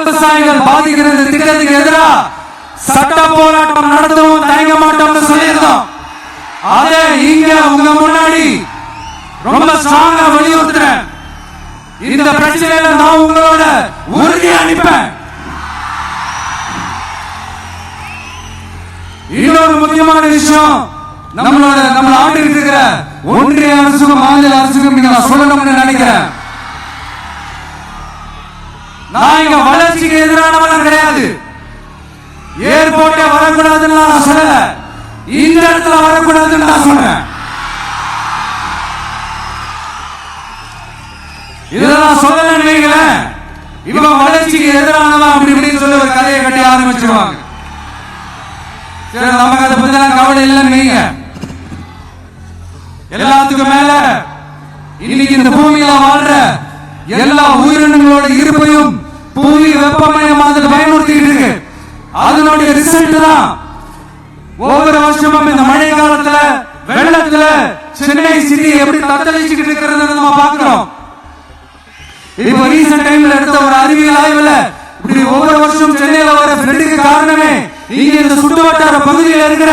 விவசாயிகள் பாதிக்கிற இந்த திட்டத்துக்கு எதிராக சட்ட போராட்டம் நடத்தவும் தயங்க மாட்டோம்னு சொல்லியிருந்தோம். அதை இங்க உங்க முன்னாடி ரொம்ப ஸ்ட்ராங்கா வலியுறுத்துறேன். இந்த பிரச்சனையில நான் உங்களோட உறுதி அனுப்பேன் இன்னொரு முக்கியமான விஷயம் நம்மளோட நம்ம ஆண்டு இருக்கிற ஒன்றிய அரசுக்கும் மாநில அரசுக்கும் நீங்க நான் சொல்லணும்னு நினைக்கிறேன். நான் இங்க வளர்ச்சிக்கு எதிரானவன் கிடையாது. ஏர்போர்ட்டே வரக்கூடாதுன்னு நான் சொல்லல. இந்த இடத்துல வரக்கூடாதுன்னு நான் சொல்றேன். இதெல்லாம் சொல்லலன்னு வைங்களேன். இவன் வளர்ச்சிக்கு எதிரானவன் அப்படி இப்படின்னு சொல்லி ஒரு கதையை கட்டி ஆரம்பிச்சிருவாங்க. சரி நமக்கு அதை பத்தி எல்லாம் கவலை இல்லைன்னு வைங்க. எல்லாத்துக்கும் மேல இன்னைக்கு இந்த பூமியில வாழ்ற எல்லா உயிரினங்களோட இருப்பையும் பூமி வெப்பமயமாதல் பயமுறுத்திட்டு இருக்கு. அதனுடைய ரிசல்ட் தான் ஒவ்வொரு வருஷமும் இந்த மழை காலத்துல வெள்ளத்துல சென்னை சிட்டி எப்படி தத்தளிச்சுக்கிட்டு இருக்கிறது நம்ம பாக்குறோம் இப்போ ரீசன்ட் டைம்ல எடுத்த ஒரு அறிவியல் ஆய்வுல இப்படி ஒவ்வொரு வருஷம் சென்னையில வர ஃபிளட்டுக்கு காரணமே இங்க இந்த சுற்றுவட்டார பகுதியில் இருக்கிற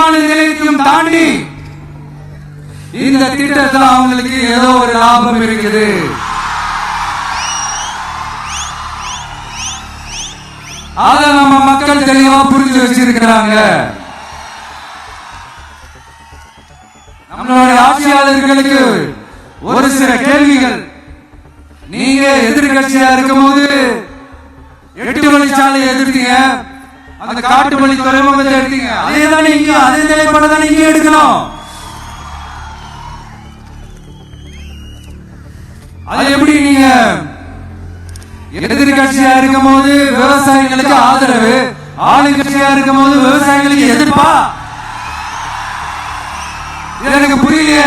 இந்த விமான நிலையத்தையும் தாண்டி இந்த திட்டத்தில் அவங்களுக்கு ஏதோ ஒரு லாபம் இருக்குது. அத நம்ம மக்கள் தெளிவா புரிஞ்சு வச்சிருக்கிறாங்க. நம்மளுடைய ஆட்சியாளர்களுக்கு ஒரு சில கேள்விகள். நீங்க எதிர்கட்சியா இருக்கும்போது எட்டு வழிச்சாலையை எதிர்த்தீங்க. அந்த காட்டு வழி துறைமுகத்தை எடுத்தீங்க அதே தானே இங்க அதே நிலைப்பாடு தானே இங்க எடுக்கணும். அது எப்படி நீங்க எதிர்கட்சியா இருக்கும்போது விவசாயிகளுக்கு ஆதரவு ஆளுங்கட்சியா இருக்கும்போது விவசாயிகளுக்கு எதிர்ப்பா? எனக்கு புரியலையே.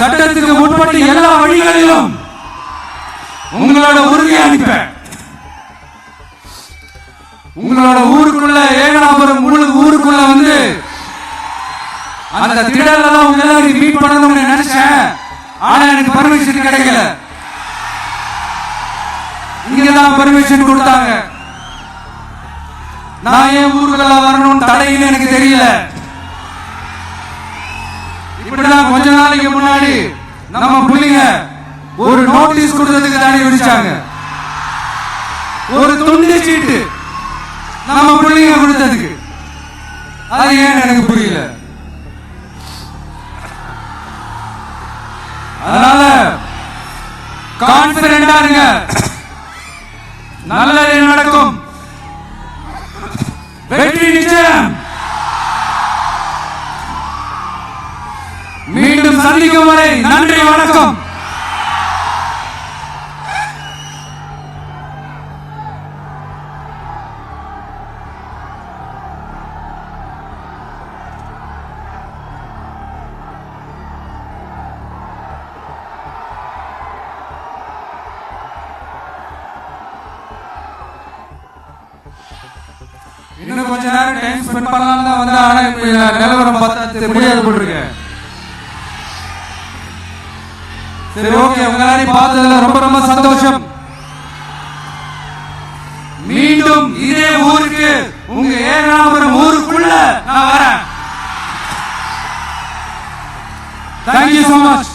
சட்டத்துக்கு முற்பட்டு எல்லா வழிகளிலும் உங்களோட உறுதியை அனுப்ப உங்களோட ஊருக்குள்ள ஏகனாபுரம் முழு ஊருக்குள்ள வந்து அந்த திடல்ல தான் உங்க எல்லாரும் மீட் பண்ணணும்னு நினைச்சேன். ஆனா எனக்கு பர்மிஷன் கிடைக்கல. இங்கதான் பர்மிஷன் கொடுத்தாங்க. நான் ஏன் ஊருக்குள்ள வரணும்னு தடைன்னு எனக்கு தெரியல. இப்படிதான் கொஞ்ச நாளைக்கு முன்னாடி நம்ம புள்ளிங்க ஒரு நோட்டீஸ் கொடுத்ததுக்கு தானே விதிச்சாங்க. ஒரு துண்டு சீட்டு நம்ம பிள்ளைங்க கொடுத்ததுக்கு. அது ஏன் எனக்கு புரியல. அதனால கான்பிடண்டா இருங்க. நல்லது நடக்கும். வெற்றி நிச்சயம். சந்திக்கும் வரை நன்றி வணக்கம். இன்னும் கொஞ்ச நேரம் டைம் ஸ்பெண்ட் பண்ணலாம் தான் வந்து ஆனா நிலவரம் பார்த்து முடியாது போட்டிருக்கேன் சரி ஓகே உங்க எல்லாரையும் பார்த்ததுல ரொம்ப ரொம்ப சந்தோஷம். மீண்டும் இதே ஊருக்கு உங்க ஏனாபுரம் ஊருக்குள்ள நான் வரேன். Thank you so much